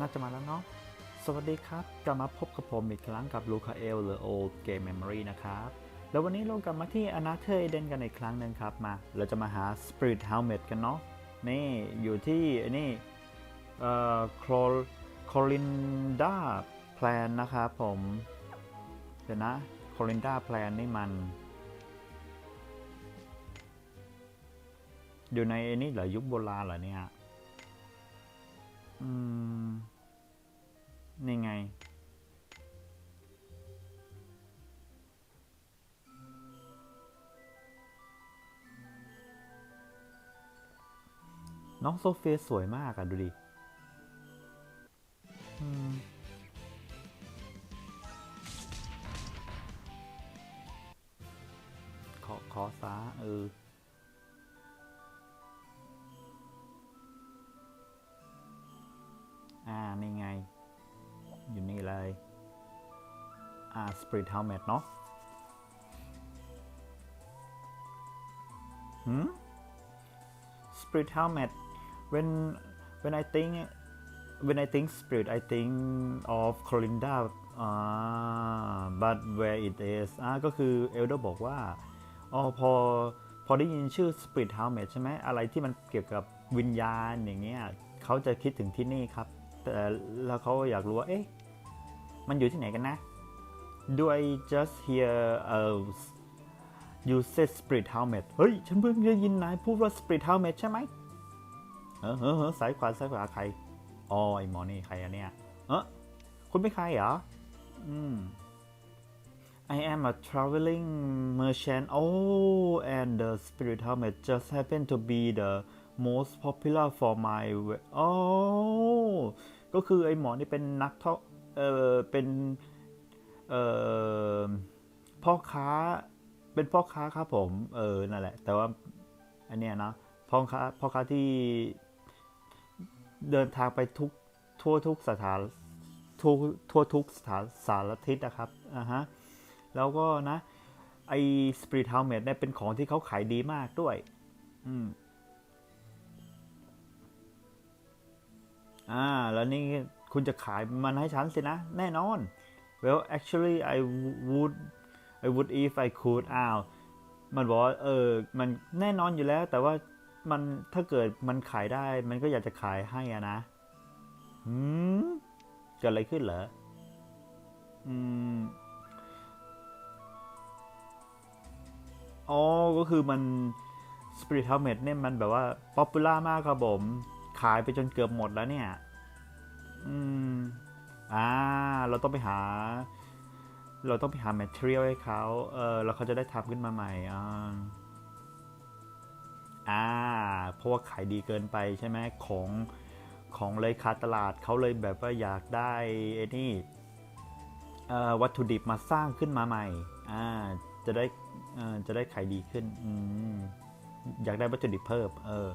น่าจะมาแล้วเนาะ สวัสดีครับ กลับมาพบกับผมอีกครั้งกับลูคาเอลหรือ Old Game Memory นะครับ แล้ววันนี้เรากลับมาที่ a n a t h e r Eden กันอีกครั้งหนึ่งครับ มา เราจะมาหา Spirit Helmet กันเนาะ นี่อยู่ที่นี่เอ่อคลคลินดาแพลนนะครับผม เดี๋ยวนะคลินดาแพลนนี่มัน อยู่ในนี่เหรอยุคโบราณเหรอเนี่ย อืม นี่ไง น้องโซเฟียสวยมากอะดูดิ อ่า Spirit Helmet เนาะหืม Spirit Helmet when when I think when I think Spirit I think of Colinda อ่า but where it is อ่าก็คือเอลเดอร์บอกว่าอ๋อพอพอได้ยินชื่อ Spirit Helmet ใช่ไหมอะไรที่มันเกี่ยวกับวิญญาณอย่างเงี้ยเขาจะคิดถึงที่นี่ครับ แต่แล้วเขาอยากรู้ว่า เอ๊ะ มันอยู่ที่ไหนกันนะ Do I just hear uh you said spirit helmet เฮ้ย ฉันเพิ่งได้ยินนายพูดว่า spirit helmet ใช่ไหมเออเออเออสายขวาสายขวาใครอ๋อไอหมอนี่ใครอะเนี่ย เออคุณเป็นใครเหรอ อืม I am a traveling merchant. Oh, and the spirit helmet just happened to be the most popular for my oh ก็คือไอหมอนี่เป็นนักท่องเออเป็น พ่อค้าเป็นพ่อค้าครับผมเออนั่นแหละ แต่ว่าอันเนี้ยนะพ่อค้าพ่อค้าที่เดินทางไปทุกทั่วทุกสถานทั่วทั่วทุกสถานสารทิศนะครับอ่าฮะแล้วก็นะไอ้ Spirit Helmet เนี่ยเป็นของที่เขาขายดีมากด้วย อืมอ่า แล้วนี่คุณจะขายมันให้ฉันสินะ แน่นอน well actually I would I would if I could อ้าวมันบอกว่าเออมันแน่นอนอยู่แล้ว แต่ว่ามันถ้าเกิดมันขายได้ มันก็อยากจะขายให้อะนะหืมเกิดอะไรขึ้นเหรออืมอ๋อก็คือมัน Spirit Helmet เนี่ยมันแบบว่าป๊อปปูล่ามากครับผม ขายไปจนเกือบหมดแล้วเนี่ย อืม อ่าเราต้องไปหา เราต้องไปหา material ให้เขาเออแล้วเขาจะได้ทำขึ้นมาใหม่อ่าอ่าเพราะว่าขายดีเกินไปใช่ไหมของของเลยขาดตลาดเขาเลยแบบว่าอยากได้ไอ้นี่เอ่อวัตถุดิบมาสร้างขึ้นมาใหม่อ่าจะได้อ่อจะได้ขายดีขึ้นอืมอยากได้วัตถุดิบเพิ่ม เออ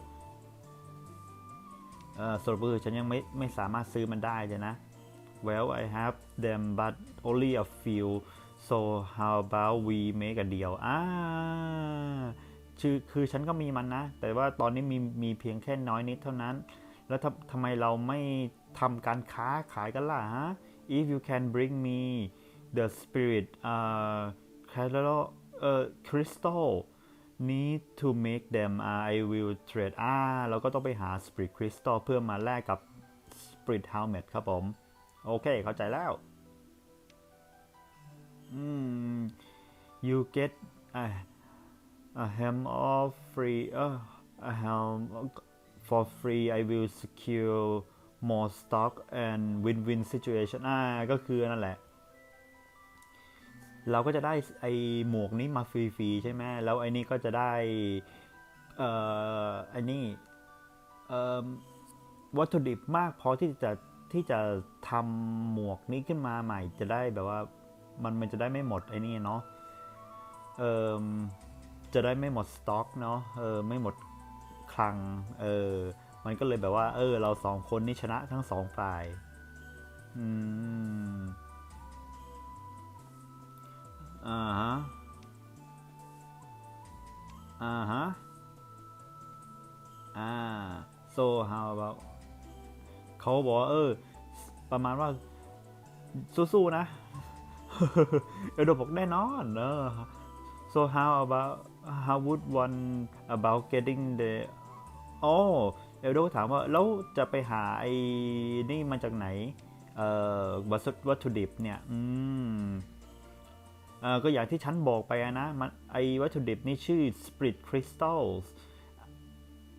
เออสรุปคือฉันยังไม่ไม่สามารถซื้อมันได้เลยนะ Well I have them but only a few so how about we make a deal อ่าคือคือฉันก็มีมันนะ แต่ว่าตอนนี้มีมีเพียงแค่น้อยนิดเท่านั้น แล้วทำทำไมเราไม่ทำการค้าขายกันล่ะฮะ If you can bring me the spirit uh crystal เอ่อ crystal need to make them uh, I will trade อ่าเราก็ต้องไปหา spirit crystal เพื่อมาแลกกับ spirit helmet ครับผม โอเค เข้าใจแล้ว อืม you get a, a helm of free เออ a helm for free I will secure more stock and win-win situation อ่า ก็คือนั่นแหละ เราก็จะได้ไอหมวกนี้มาฟรีๆใช่ไหมแล้วไอนี่ก็จะได้ เอ่อไอนี่ เอ่อวัตถุดิบมากพอที่จะ ที่จะทำหมวกนี้ขึ้นมาใหม่จะได้แบบว่ามันมันจะได้ไม่หมดไอ้นี่เนาะเออจะได้ไม่หมดสต็อกเนาะเออไม่หมดคลังเออมันก็เลยแบบว่า เออ เราสองคนนี่ชนะทั้งสองฝ่ายอืมอ่าฮะอ่าฮะอ่า so how about เขาบอกว่าเออ ประมาณว่า สู้ๆนะเอลโดบอกแน่นอนเออ so how about how would one about getting the โอ้เอลโดถามว่า แล้วจะไปหาไอ้นี่มาจากไหน เอ่อวัตถุวัตถุดิบเนี่ย อืมเออก็อย่างที่ฉันบอกไปนะมันไอ้วัตถุดิบนี่ชื่อ spirit crystals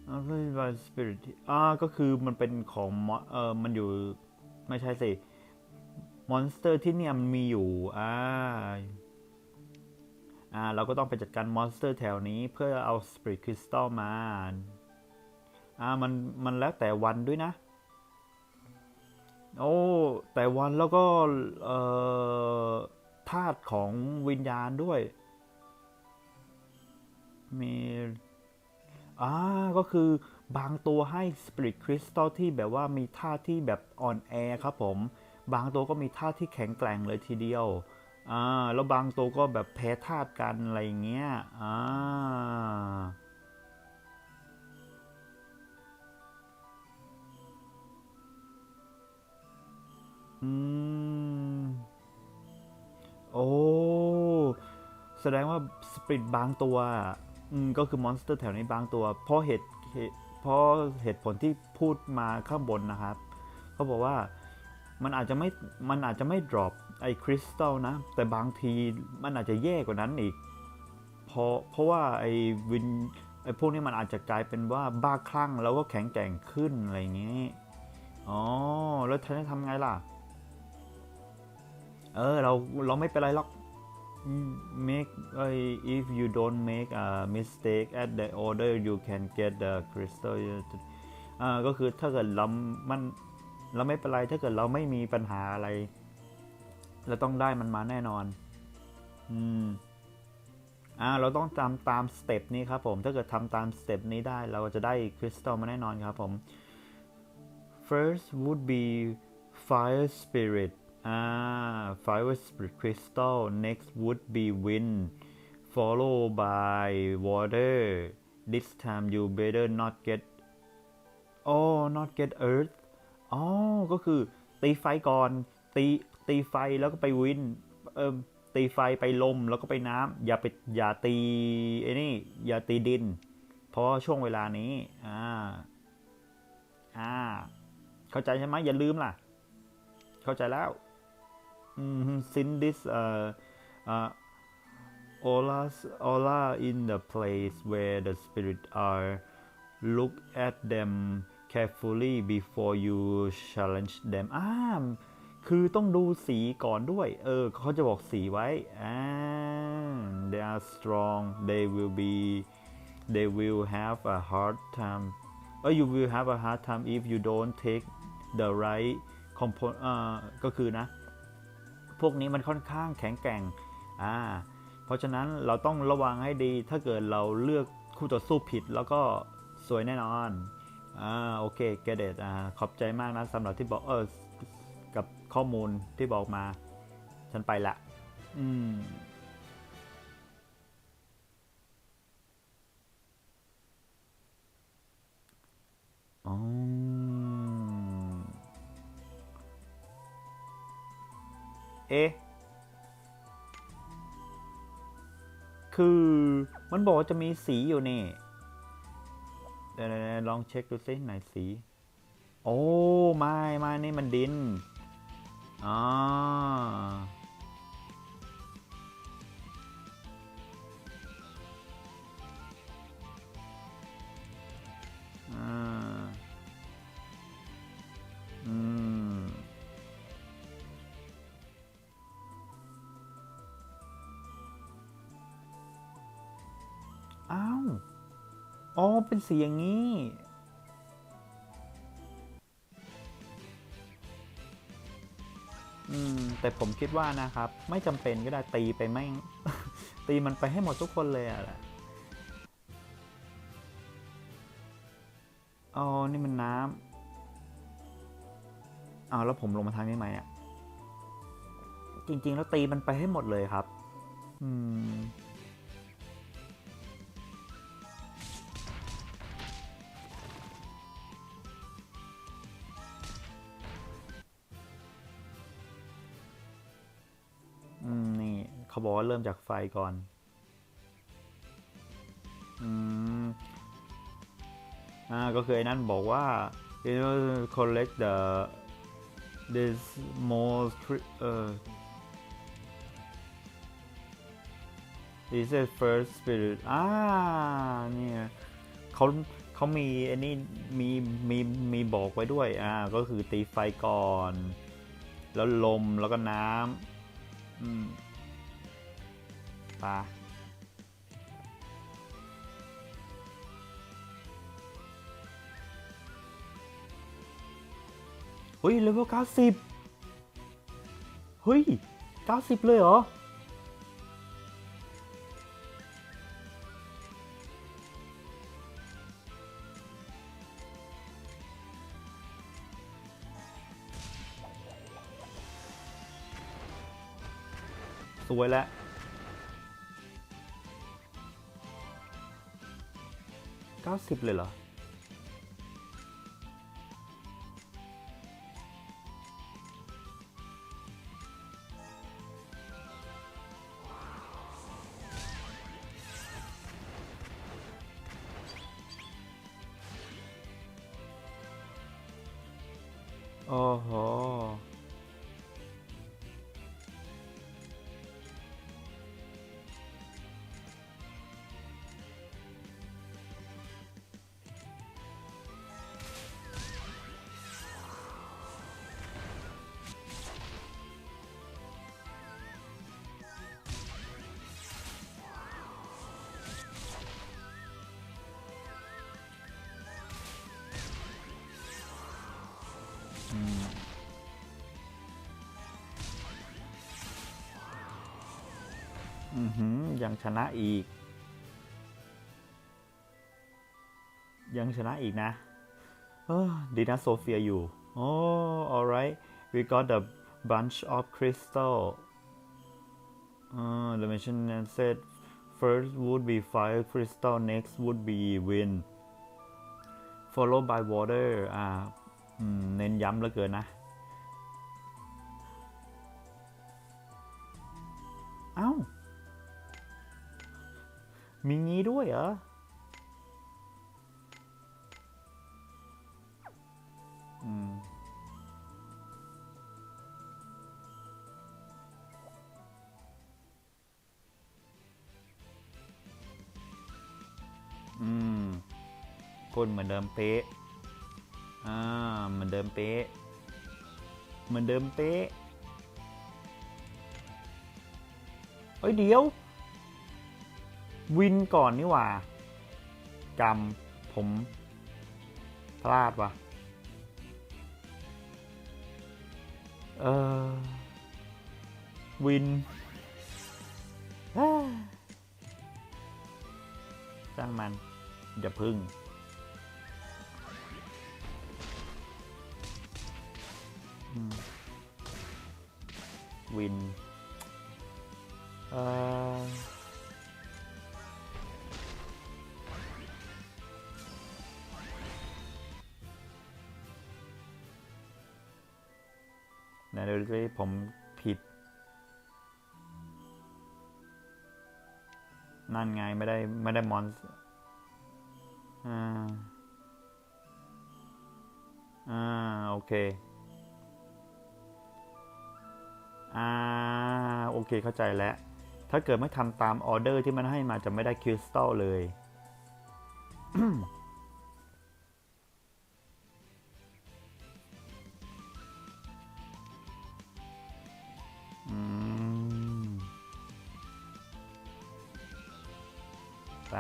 อ่าไม่ใช่ spirit อ่าก็คือมันเป็นของมอเออมันอยู่ไม่ใช่สิมอนสเตอร์ที่เนี่ยมันมีอยู่อ่าอ่าเราก็ต้องไปจัดการมอนสเตอร์แถวนี้เพื่อเอาสปิริตคริสตัลมาอ่ามันมันแล้วแต่วันด้วยนะ โอ้แต่วันแล้วก็เอ่อธาตุของวิญญาณด้วย มี อ่าก็คือบางตัวให้สปิริตคริสตัลที่แบบว่ามีธาตุที่แบบอ่อนแอครับผม บางตัวก็มีธาตุที่แข็งแกร่งเลยทีเดียวอ่าแล้วบางตัวก็แบบแพ้ธาตุกันอะไรอย่างเงี้ยอ่าอืม โอ้ แสดงว่าสปริตบางตัว อืมก็คือมอนสเตอร์แถวนี้บางตัว เพราะเหตุเพราะเหตุผลที่พูดมาข้างบนนะครับเขาบอกว่ามันอาจจะไม่มันอาจจะไม่ drop ไอ้คริสตัลนะ แต่บางทีมันอาจจะแย่กว่านั้นอีก เพราะเพราะว่าไอ้วินไอ้พวกนี้มันอาจจะกลายเป็นว่าบ้าคลั่งแล้วก็แข็งแกร่งขึ้นอะไรอย่างงี้ อ๋อ แล้วฉันจะทำไงล่ะ เออ เราเราไม่เป็นไรหรอก make uh, if you don't make a mistake at the order you can get the crystal อ่าก็คือถ้าเกิดเรามันเราไม่เป็นไรถ้าเกิดเราไม่มีปัญหาอะไร เราต้องได้มันมาแน่นอน อืมอ่าเราต้องตามตามสเต็ปนี้ครับผมถ้าเกิดทำตามสเต็ปนี้ได้เราจะได้คริสตัลมาแน่นอนครับผม first would be fire spirit อ่า fire spirit crystal next would be wind followed by water this time you better not get oh not get earth อ๋อ ก็คือตีไฟก่อน ตีตีไฟแล้วก็ไปวินเออตีไฟไปลมแล้วก็ไปน้ำอย่าไปอย่าตีไอ้นี่ อย่าตีดิน เพราะช่วงเวลานี้ อ่า อ่า เข้าใจใช่ไหมอย่าลืมล่ะ เข้าใจแล้ว อืม since this uh uh Ola's Ola in the place where the spirit are look at them carefully before you challenge them อ่าคือต้องดูสีก่อนด้วย เออ เขาจะบอกสีไว้อ่า they are strong they will be they will have a hard time เออ you will have a hard time if you don't take the right component อ่าก็คือนะ พวกนี้มันค่อนข้างแข็งแกร่งอ่าเพราะฉะนั้นเราต้องระวังให้ดี ถ้าเกิดเราเลือกคู่ต่อสู้ผิดแล้วก็สวยแน่นอนอ่าโอเคเกเดตอ่าขอบใจมากนะสำหรับที่บอกเออกับข้อมูลที่บอกมา ฉันไปละ อืมะ คือมันบอกว่าจะมีสีอยู่นี่เดี๋ยวลองเช็คดูซิไหนสี โอ้ ไม่ไม่นี่มันดิน อ๋อ อ้าว อ๋อ เป็นสีอย่างนี้ อืม แต่ผมคิดว่านะครับ ไม่จำเป็นก็ได้ตีไปไม่งตีมันไปให้หมดทุกคนเลยอะแหละอ๋อ นี่มันน้ำอ้าวแล้วผมลงมาทางนี้ไหมอะจริง ๆ แล้วตีมันไปให้หมดเลยครับ อืม บอกว่าเริ่มจากไฟก่อน อืม อ่า ก็คือไอ้นั่นบอกว่า you know collect the this most cri- เออ this is first spirit อ่า เนี่ยเขาเขามีอันนี้มีมีมีบอกไว้ด้วย อ่า ก็คือตีไฟก่อน แล้วลมแล้วก็น้ำอืมาเฮ้ยเลเวลเก้าสิบเฮ้ยเก้าสิบเลยเหรอสวยแล้ว เก้าสิบเลยเหรอ โอ้โห ยังชนะอีก ยังชนะอีกนะดีนะโซเฟียอยู่ โอ้ alright we got a bunch of crystal uh, the mission said first would be fire crystal next would be wind followed by water อ่าเน้นย้ำเหลือเกินนะเอ้า มีงี้ด้วยเหรอ อืม อืมพูดเหมือนเดิมเป๊ะ อ่า เหมือนเดิมเป๊ะ เหมือนเดิมเป๊ะ เฮ้ยเดี๋ยว วินก่อนนี่หว่าจำผมพลาดว่ะ เออ วินเอ้ยจ้างมันอย่าพึ่ง วิน เออ นะเดี๋ยวสิผมผิด นั่นไงไม่ได้ไม่ได้มอนส์อ่า อ่า โอเค อ่า โอเคเข้าใจแล้ว ถ้าเกิดไม่ทำตามออเดอร์ที่มันให้มาจะไม่ได้คริสตัลเลย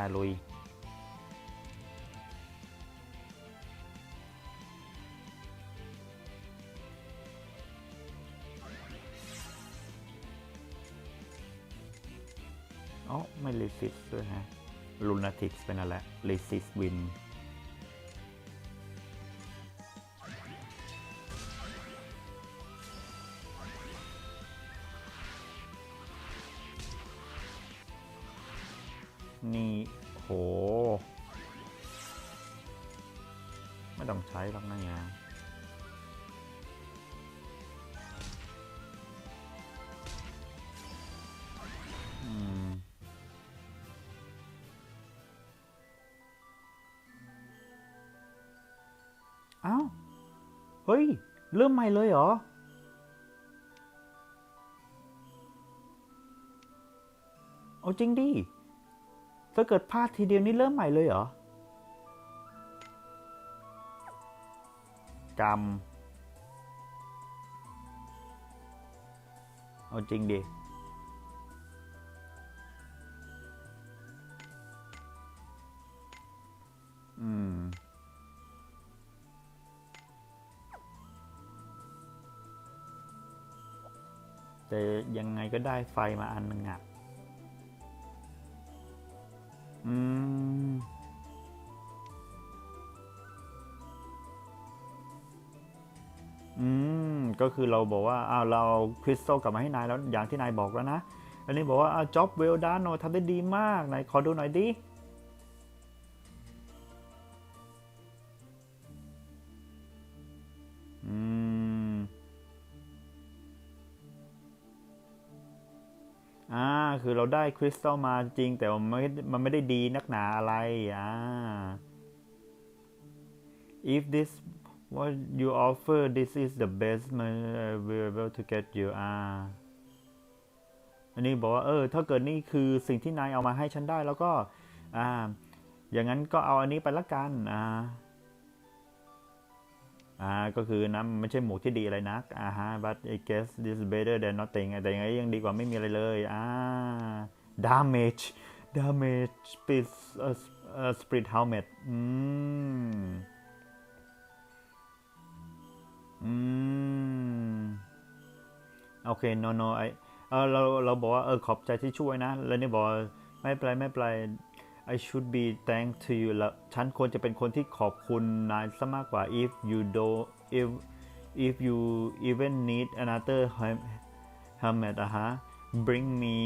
าลุย อ๋อ ไม่รีซิสด้วยฮะลูนาติกเป็นอะไรรีซิสวิน นี่โห ไม่ต้องใช้หรอกนะเนี่ยอ้าว เฮ้ย เริ่มใหม่เลยเหรอ เอาจริงดิ ถ้าเกิดพลาดทีเดียวนี่เริ่มใหม่เลยเหรอกรรมเอาจริงดิอืม แต่ยังไงก็ได้ไฟมาอันหนึงอะ อืมอืม ก็คือเราบอกว่าอ้าวเราเอาคริสตัลกลับมาให้นายแล้วอย่างที่นายบอกแล้วนะ อันนี้บอกว่าอ้าวจ็อบเวลดานโนทำได้ดีมากนายขอดูหน่อยดิ ได้คริสตัลมาจริง แต่มันไม่มันไม่ได้ดีนักหนาอะไรอ่า if this what you offer this is the best man we're able to get you อ่าอันนี้บอกว่าเออ ถ้าเกิดนี่คือสิ่งที่นายเอามาให้ฉันได้แล้วก็ อ่า อย่างนั้นก็เอาอันนี้ไปละกันอ่า อ่าก็คือนะไม่ใช่หมูที่ดีอะไรนักอ่าฮะ but I guess this is better than nothing แต่ยังไงยังดีกว่าไม่มีอะไรเลยอ่า damage damage spirit uh, uh, spirit helmet อืมอืมโอเค no no ไอเออเราเราบอกว่าเออขอบใจที่ช่วยนะ แล้วนี่บอกไม่เป็นไรไม่เป็นไร I should be thank to you ล้วฉันควรจะเป็นคนที่ขอบคุณนายซะมากกว่า if you do if if you even need another hem- helmet อะฮะ bring me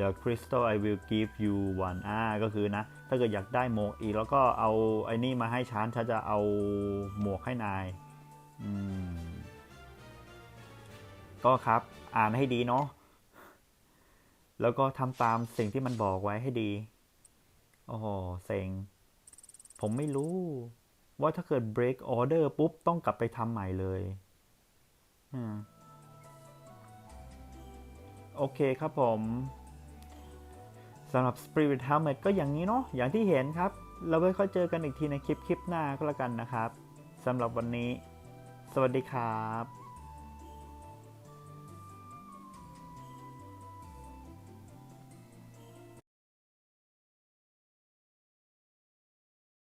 the crystal I will give you one อ่าก็คือนะ ถ้าเกิดอยากได้หมวกอีก แล้วก็เอาไอ้นี่มาให้ฉัน ฉันจะเอาหมวกให้นาย อืม ก็ครับอ่านให้ดีเนาะ แล้วก็ทำตามสิ่งที่มันบอกไว้ให้ดี โอ้โหเซ็ง ผมไม่รู้ ว่าถ้าเกิด break order ปุ๊บ ต้องกลับไปทำใหม่เลยอโอเคครับผมสำหรับ Spirit Helmet ก็อย่างนี้เนาะอย่างที่เห็นครับ เราไว้ค่อยเจอกันอีกทีในคลิปคลิปหน้าก็แล้วกันนะครับสำหรับวันนี้ สวัสดีครับ